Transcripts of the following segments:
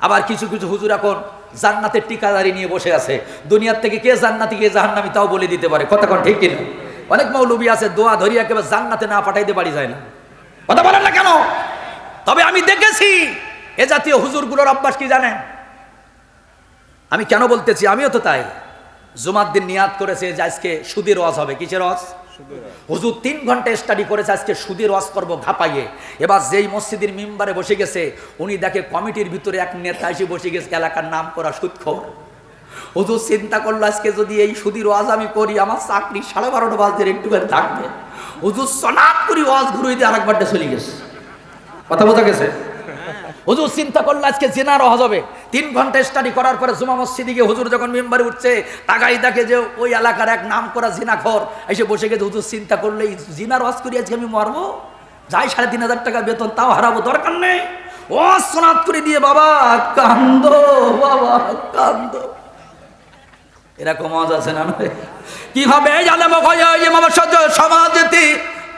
আবার কিছু কিছু হুজুর এখন জান্নাতের টিকাদারি নিয়ে বসে আছে। দুনিয়ার থেকে কে জান্নাতি, কে জাহান্নামি তাও বলে দিতে পারে। কথা কোন ঠিক কিনা? অনেক মৌলবী আছে, দোয়া ধরিয়া একেবারে জান্নাতে না পাঠাইতে পারি যায় না। কথা বলেন না কেন? তবে আমি দেখেছি এ জাতীয় হুজুরগুলোর অভ্যাস কি জানেন? আমি কেন বলতেছি? আমিও তো তাই। জুমার দিন নিয়াদ করেছে যে আজকে সুদের রস হবে। কিসের ওয়াজ? হুজুর তিন ঘণ্টা স্টাডি করেছে, আজকে সুদের ওয়াজ করব ঘাপাইয়ে। এবার যেই মসজিদের মেম্বারে বসে গেছে, উনি দেখে কমিটির ভিতরে এক নেতা এসে বসে গেছে, এলাকার নাম করা সুদখোর হুজুর চিন্তা করল, আজকে যদি এই সুদির ওয়াজ আমি করি, আমার চাকরি সাড়ে বারোটা বাজদের একটুখানি থাকবে। হুজুর সনাত করি, ওয়াজ ঘুরে দিয়ে আরেকবারটা চলে গেছে। কথা বোঝা গেছে? হুজুর চিন্তা করল আজকে জেনার হজ হবে। তিন ঘণ্টা স্টাডি করার পরে জুমা মসজিদে গিয়ে হুজুর যখন মেম্বারে উঠছে, তাকাই দেখে যে ওই এলাকার এক নাম করা জিনাখর। এসে বসে গেছে, হুজুর চিন্তা করলে জিনার ওয়াজ করি আজকে আমি মরবো? যাই সাড়ে তিন হাজার টাকা বেতন, তাও হারাবো, দরকার নেই। ও সনাত করে দিয়ে, বাবা, কান্দ বাবা, কান্দ। এরকম মজা আছে না? কীভাবে জানাব সমাজেতে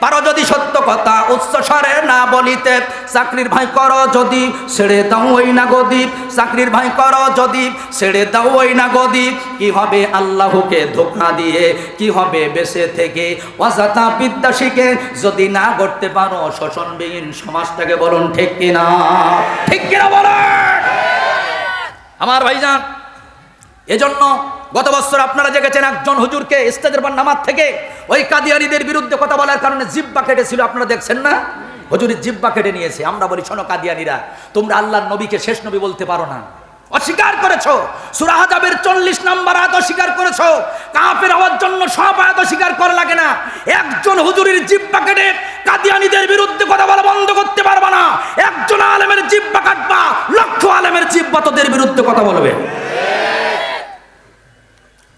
পারো যদি সত্য কথা, উচ্চ স্বরে না বলিতে। চাকরির ভাই করো যদি, ছেড়ে দাও ওই না গদীপ চাকরির ভাই করো যদি, ছেড়ে দাও ওই না গদীপ কি হবে আল্লাহকে ধোকা দিয়ে? কি হবে বেঁচে থেকে? অযথা বিদ্যা শিখে যদি না করতে পারো, শোষণবিহীন সমাজটাকে বলুন, ঠিক কিনা ঠিক কিনা বলেন? আমার ভাইজান, এজন্য গত বছর আপনারা দেখেছেন একজন হুজুরকে পর নামাজ থেকে। ওই কাদিয়ানিদের বিরুদ্ধে কথা বলার কারণে জিব্বা কেটেছিল আপনারা দেখছেন না? হুজুরের জিব্বা কেটে নিয়েছে। আমরা বলি, শোনো কাদিয়ানিরা, তোমরা আল্লাহর নবীকে শেষ নবী বলতে পারো না। অস্বীকার করেছ? সুরাহাজাবের চল্লিশ নাম্বার আয়াত অস্বীকার করেছ? কাপের হওয়ার জন্য সব আয়াত অস্বীকার করা লাগে না। একজন হুজুরের জিব্বা কেটে কাদিয়ানিদের বিরুদ্ধে কথা বলা বন্ধ করতে পারবা না। একজন আলেমের জিব্বা কাটবা, লক্ষ আলেমের জিব্বা তোদের বিরুদ্ধে কথা বলবে।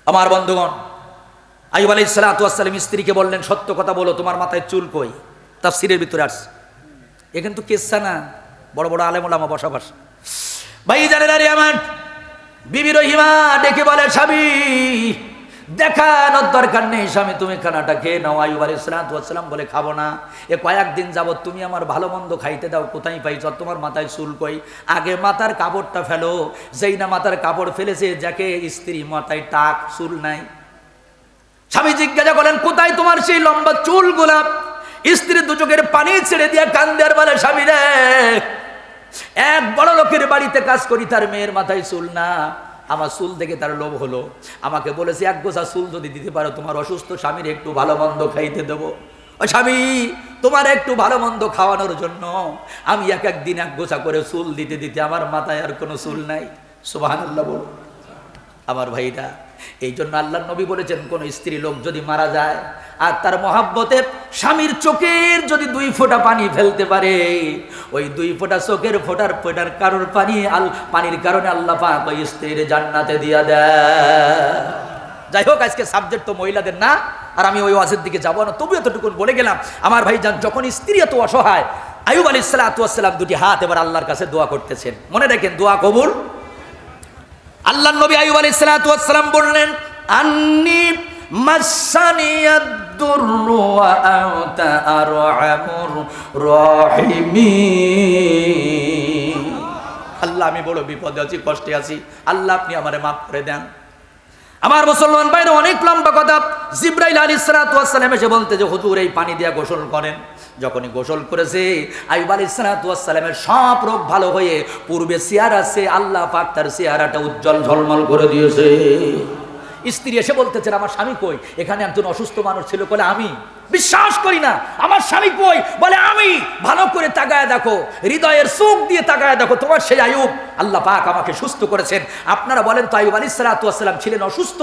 আমার বন্ধুগণ আইব আলাই সালাতাম স্ত্রীকে বললেন, সত্য কথা বলো, তোমার মাথায় চুল কই? তাফসিরের ভিতরে আসছে। এ তো কেসা না, বড় বড় আলেম ওলামা বসবাস। ভাই জানেন আরে আমার, বিবি রহিমা ডেকে বলে, স্বামী দেখানোর দরকার নেই, স্বামী, তুমি খানাটা খেয়ে নাও। আয়ুব আলী সালাম বলে, খাব না। এ কয়েকদিন যাবত তুমি আমার ভালো মন্দ খাইতে দাও। কোথায় পাইছ? তোমার মাথায় চুল কই? আগে মাথার কাপড়টা ফেলো। যেই না মাথার কাপড় ফেলেছে, যাকে স্ত্রী মাথায় টাক, চুল নাই। স্বামী জিজ্ঞাসা করেন কোথায় তোমার সেই লম্বা চুল গোলাপ? স্ত্রী দুচোখের পানি ছেড়ে দিয়ে কান্দে বলে, স্বামী রে, এক বড় লোকের বাড়িতে কাজ করি, তার মেয়ের মাথায় চুল না। আমার চুল দেখে তার লোভ হলো। আমাকে বলেছে, এক গোছা চুল যদি দিতে পারো, তোমার অসুস্থ স্বামীর একটু ভালো মন্দ খাইতে দেবো। ও স্বামী, তোমার একটু ভালো মন্দ খাওয়ানোর জন্য আমি এক এক দিন এক গোছা করে চুল দিতে দিতে আমার মাথায় আর কোনো চুল নাই। সুবাহ আল্লাহ বলো আমার ভাইরা এই জন্য আল্লাহ নবী বলেছেন, কোন স্ত্রী লোক যদি মারা যায় আর তার মহাব্বতে স্বামীর চোখের যদি দুই ফোঁটা পানি ফেলতে পারে, ওই দুই ফোঁটা চোখের ফোঁটার ফোঁটার কারোর পানি আল, পানির কারণে আল্লাহ ওই স্ত্রীর জান্নাতে দিয়া দেয়। যাই হোক, আজকে সাবজেক্ট তো মহিলাদের না, আর আমি ওই ওয়াজের দিকে যাব না। তবু এতটুকুন বলে গেলাম, আমার ভাই যান যখন স্ত্রী এত অসহায়, আয়ুব আলী সালাতাম দুটি হাত এবার আল্লাহর কাছে দোয়া করতেছেন। মনে রাখেন, দোয়া কবুল আল্লাহ নবী আয়ুব আলী সালাতাম বললেন, আন্নি আল্লাহ, আমি বড় বিপদে আছি, কষ্টে আছি। আল্লাহ, আপনি আমারে মাফ করে দেন। আমার মুসলমান ভাইরা, অনেক লম্বা কথা। জিব্রাইল আলী সালাতাম এসে বলতে যে, হুজুর, এই পানি দিয়া গোসল করেন। যখনই গোসল করেছে আইব আলী সালাতামের সব রোগ ভালো হয়ে পূর্বে চেয়ারা আছে, আল্লাহ পাক তার চেহারাটা উজ্জ্বল ঝলমল করে দিয়েছে। স্ত্রী এসে বলতেছেন, আমার স্বামী কই? এখানে একজন অসুস্থ মানুষ ছিল বলে আমি? বিশ্বাস করি না, আমার স্বামী কই? বলে ভালো করে তাকায় দেখো হৃদয়ের চোখ দিয়ে তাকায় দেখো তোমার সেই আয়ুব আল্লাহ পাক আমাকে সুস্থ করেছেন। আপনারা বলেন তো আয়ুব আলী সালাতাম ছিলেন অসুস্থ?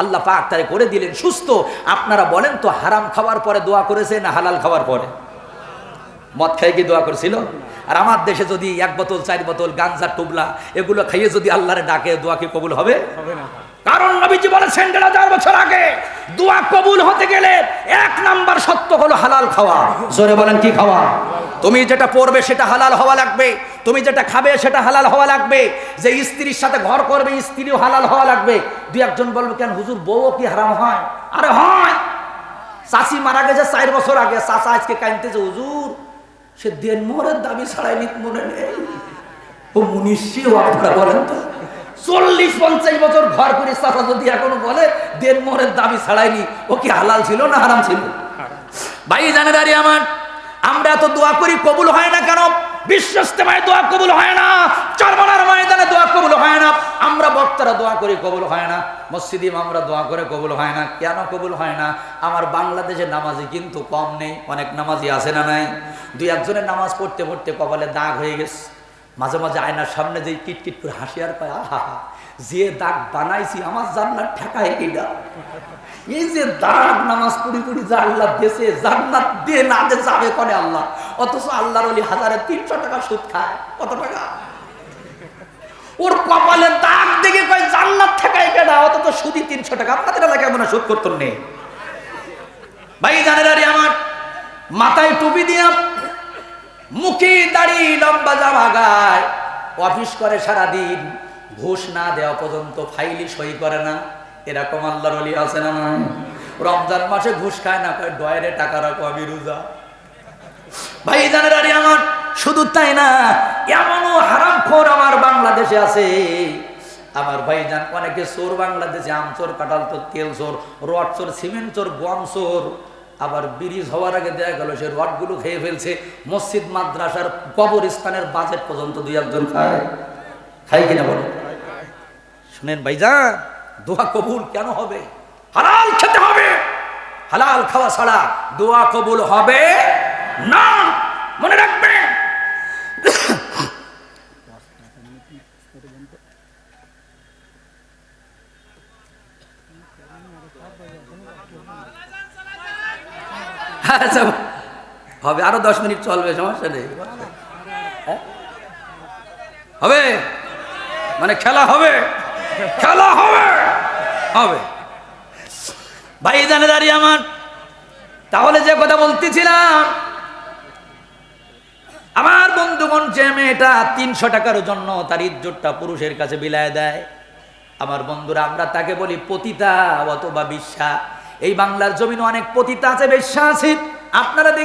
আল্লাহ পাক তারে করে দিলেন সুস্থ। আপনারা বলেন তো হারাম খাওয়ার পরে দোয়া করেছে না হালাল খাওয়ার পরে? মদ খাই কি দোয়া করছিল? আর আমার দেশে যদি এক বোতল চার বোতল গাঞ্জা টুবলা এগুলো খাইয়ে যদি আল্লাহরে ডাকে দোয়া কি কবুল হবে? কারণ নবীজি বলেছেন দেড় হাজার বছর আগে দোয়া কবুল হতে গেলে এক নাম্বার সত্য হলো হালাল খাওয়া। জোরে বলেন কি খাওয়া? তুমি যেটা পড়বে সেটা হালাল হওয়া লাগবে। তুমি যেটা খাবে সেটা হালাল হওয়া লাগবে। যে স্ত্রীর সাথে ঘর করবে, স্ত্রীও হালাল হওয়া লাগবে। দুই একজন বলবে, কেন হুজুর বউ কি হারাম হয়? আরে হয়! চাষি মারা গেছে চার বছর আগে। চাষা আজকে কানতেছে হুজুর, সে দেন মোহরের দাবি ছাড়াই নিত মনে নেই? ও মুনিশি আপনারা বলেন তো। চল্লিশ পঞ্চাশ বছর ঘর করে, চাচা যদি এখনও বলে দেড় মোহরের দাবি ছাড়াইনি ও কি হালাল ছিল না হারাম ছিল? ভাই, জানে দাঁড়িয়ে আমার আমরা এত দোয়া করি, কবুল হয় না কেন? বিশ্বস্তমায় দোয়া কবুল হয় না। চারমানার ময়দানে দোয়া কবুল হয় না। আমরা বক্তারা দোয়া করি, কবুল হয় না। মসজিদে আমরা দোয়া করে, কবুল হয় না। কেন কবুল হয় না? আমার বাংলাদেশে নামাজি কিন্তু কম নেই। অনেক নামাজি আছে না নাই? দুই একজনের নামাজ পড়তে পড়তে কপালে দাগ হয়ে গেছে। মাঝে মাঝে আয়নার সামনে যে কিটকিট করে হাসি আর পায় আহা। যে দাগ বানাইছি, আমার জান্নাত ঠেকায় কিনা? এই যে দাগ নামাজ পুরি পুরি যা আল্লাহ দেশে, জান্নাত দিয়ে না দে যাবে করে আল্লাহ? অথচ আল্লাহর অলি হাজারে তিনশো টাকা সুদ খায়। কত টাকা? ওর কপালে দাগ দেখে কয়, জান্নাত ঠেকায় কেনা? অথচ সুদি তিনশো টাকা। আপনাদের এলাকায় মনে সুদ করতো নেই ভাই, জানের আরে আমার মাথায় টুপি দিয়া মুখে দাড়ি লম্বা জামা গায়। অফিস করে সারাদিন ঘুষ না দেওয়া পর্যন্ত ফাইলি সই করে না। এরকম আল্লাহর অলি আছে না নাই? রমজান মাসে ঘুষ খায় না ডয়ারে টাকা রাখো, আমি রোজা। ভাই জানের আরে আমার, শুধু তাই না, এমনও হারাম খোর আমার বাংলাদেশে আছে। আমার ভাইজান অনেকে চোর, বাংলাদেশে আম চোর, কাঁঠাল চোর, তেল চোর, রড চোর, সিমেন্ট চোর, গম চোর। আবার ব্রিজ হওয়ার আগে দেখা গেল সে রডগুলো খেয়ে ফেলছে, মসজিদ, মাদ্রাসার কবরস্থানের বাজেট পর্যন্ত দুই একজন খায়। খাই কিনা বলো? শুনেন ভাইজান, দোয়া কবুল কেন হবে? হালাল খেতে হবে। হালাল খাওয়া ছাড়া দোয়া কবুল হবে না। মনে রাখবেন। আচ্ছা হবে। আরও দশ মিনিট চলবে, সমস্যা নেই। হ্যাঁ? হবে? মানে খেলা হবে। খেলা হবে। হবে। ভাই জানে দাঁড়িয়ে আমার। তাহলে যে কথা বলতেছিলাম, আমার বন্ধুগণ যে মেয়েটা তিনশো টাকার জন্য তার ইজ্জতটা পুরুষের কাছে বিলায় দেয়, আমার বন্ধুরা, আমরা তাকে বলি পতিতা অথবা বিশ্বা। এই বাংলার জমিনে অনেক পতিতা আছে বেশ্যা আছে। আপনারা দেখ